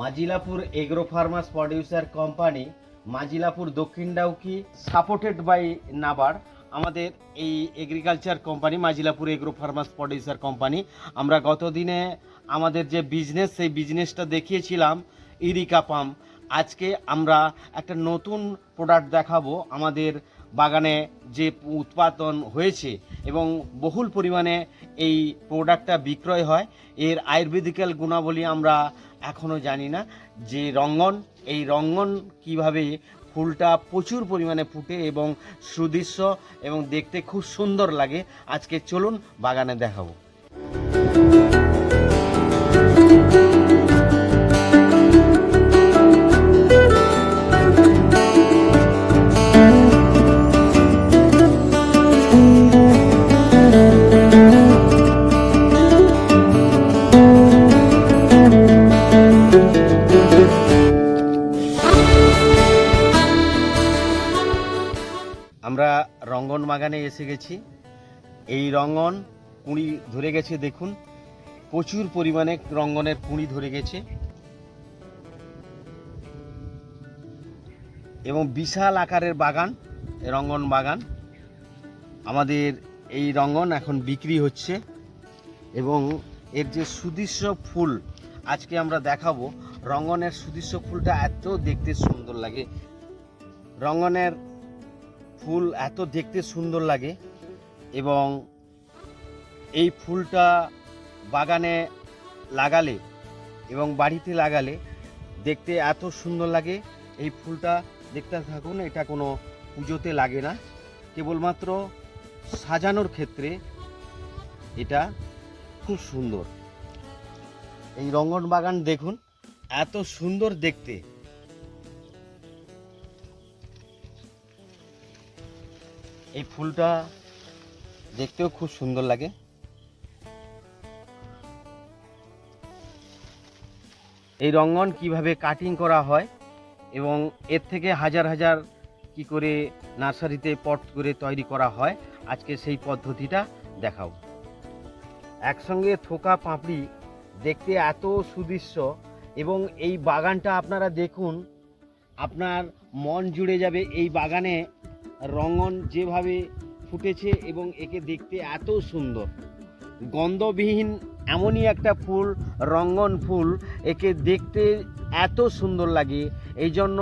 Majilapur agro farmers producer company Majilapur দক্ষিণ ডাউকি supported by NABARD. আমাদের এই agriculture company Majilapur agro farmers producer company. আমরা গত দিনে আমাদের যে বিজনেস সেই বিজনেসটা দেখিয়েছিলাম, ইরিকা পাম্প আজকে আমরা একটা নতুন প্রোডাক্ট দেখাবো আমাদের বাগানে যে উৎপাদন হয়েছে এবং বহুল পরিমাণে এই প্রোডাক্টটা বিক্রয় হয়, এর আয়ুর্বেদিক্যাল গুণাবলী আমরা এখনও জানি না যে রঙ্গন, এই রঙ্গন কীভাবে ফুলটা প্রচুর পরিমাণে ফুটে এবং সুদৃশ্য এবং দেখতে খুব সুন্দর লাগে। আজকে চলুন বাগানে দেখাবো। রঙ্গন বাগানে এসে গেছি। এই রঙ্গন কুঁড়ি ধরে গেছে, দেখুন। প্রচুর পরিমাণে রঙ্গনের কুঁড়ি ধরে গেছে। এবং বিশাল আকারের বাগান রঙ্গন বাগান আমাদের এই রঙ্গন এখন বিক্রি হচ্ছে এবং এর যে সুদৃশ্য ফুল আজকে আমরা দেখাবো, রঙ্গনের সুদৃশ্য ফুলটা এত দেখতে সুন্দর লাগে। রঙ্গনের ফুল এত দেখতে সুন্দর লাগে এবং এই ফুলটা বাগানে লাগালে এবং বাড়িতে লাগালে দেখতে এত সুন্দর লাগে। এই ফুলটা দেখতে থাকুন, এটা কোনো পুজোতে লাগে না। কেবলমাত্র সাজানোর ক্ষেত্রে এটা খুব সুন্দর। এই রঙ্গন বাগান দেখুন, এত সুন্দর দেখতে। এই ফুলটা দেখতেও খুব সুন্দর লাগে। এই রঙ্গন কীভাবে কাটিং করা হয় এবং এর থেকে হাজার হাজার কি করে নার্সারিতে পট করে তৈরি করা হয়, আজকে সেই পদ্ধতিটা দেখাও। একসঙ্গে থোকা পাপড়ি দেখতে এত সুদৃশ্য এবং এই বাগানটা আপনারা দেখুন, আপনার মন জুড়ে যাবে এই বাগানে রঙন যেভাবে ফুটেছে এবং একে দেখতে এত সুন্দর। গন্ধবিহীন এমনই একটা ফুল রঙ্গন ফুল, একে দেখতে এত সুন্দর লাগে। এই জন্য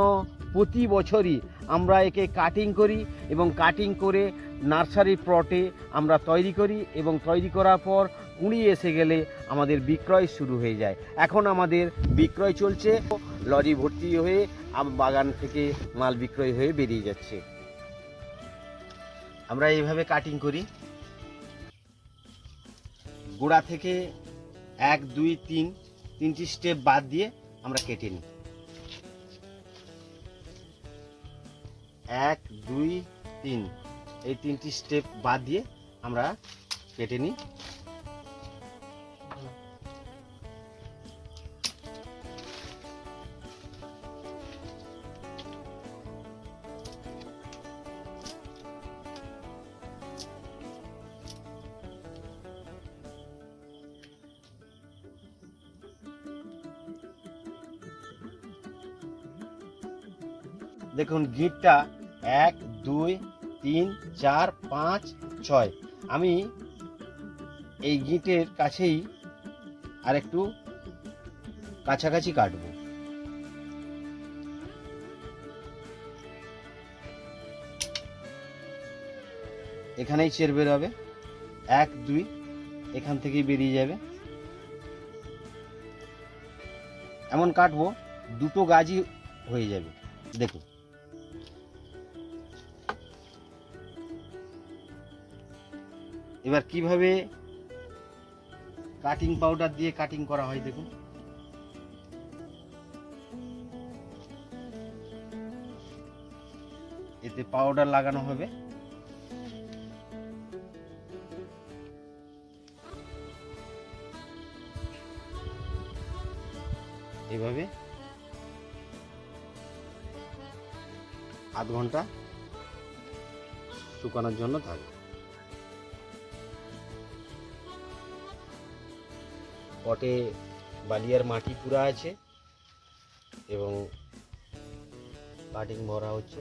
প্রতি বছরই আমরা একে কাটিং করি এবং কাটিং করে নার্সারি প্লটে আমরা তৈরি করি এবং তৈরি করার পর কুড়ি এসে গেলে আমাদের বিক্রয় শুরু হয়ে যায়। এখন আমাদের বিক্রয় চলছে, লরি ভর্তি হয়ে বাগান থেকে মাল বিক্রয় হয়ে বেরিয়ে যাচ্ছে। আমরা এইভাবে কাটিং করি। গোড়া থেকে এক, দুই, তিন, তিনটি স্টেপ বাদ দিয়ে আমরা কেটে নিই। এক, দুই, তিন, এই তিনটি স্টেপ বাদ দিয়ে আমরা কেটে নিই। দেখুন, গিটটা এক, দুই, তিন, চার, পাঁচ, ছয়। আমি এই গিটের কাছেই আর একটু কাছাকাছি কাটবো। এখানেই চের বেরোবে এক, দুই, এখান থেকেই বেরিয়ে যাবে। এমন কাটবো, দুটো গাছই হয়ে যাবে। দেখুন। এবার কীভাবে কাটিং পাউডার দিয়ে কাটিং করা হয় দেখুন। এতে পাউডার লাগানো হবে। এভাবে আধ ঘণ্টা শুকানোর জন্য থাকবে। পটে বালিয়ার মাটি পুরা আছে এবং কাটিং ভরা হচ্ছে।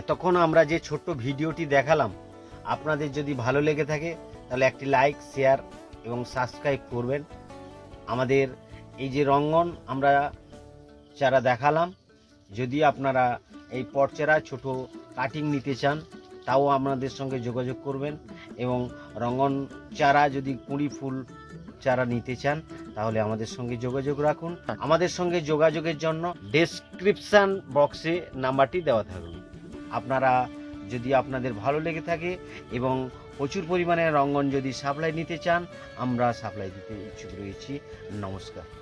এতক্ষণ আমরা যে ছোট্ট ভিডিওটি দেখালাম, আপনাদের যদি ভালো লেগে থাকে, তাহলে একটি লাইক শেয়ার এবং সাবস্ক্রাইব করবেন। আমাদের এই যে রঙ্গন, আমরা চারা দেখালাম, যদি আপনারা এই পটচারা ছোট কাটিং নিতে চান, তাও আপনাদের সঙ্গে যোগাযোগ করবেন এবং রঙ্গন চারা যদি কুঁড়ি ফুল চারা নিতে চান, তাহলে আমাদের সঙ্গে যোগাযোগ রাখুন। আমাদের সঙ্গে যোগাযোগের জন্য ডেসক্রিপশান বক্সে নাম্বারটি দেওয়া থাকবে আপনারা যদি আপনাদের ভালো লেগে থাকে এবং প্রচুর পরিমাণে রঙ্গন যদি সাপ্লাই নিতে চান আমরা সাপ্লাই দিতে ইচ্ছুক রয়েছি। নমস্কার।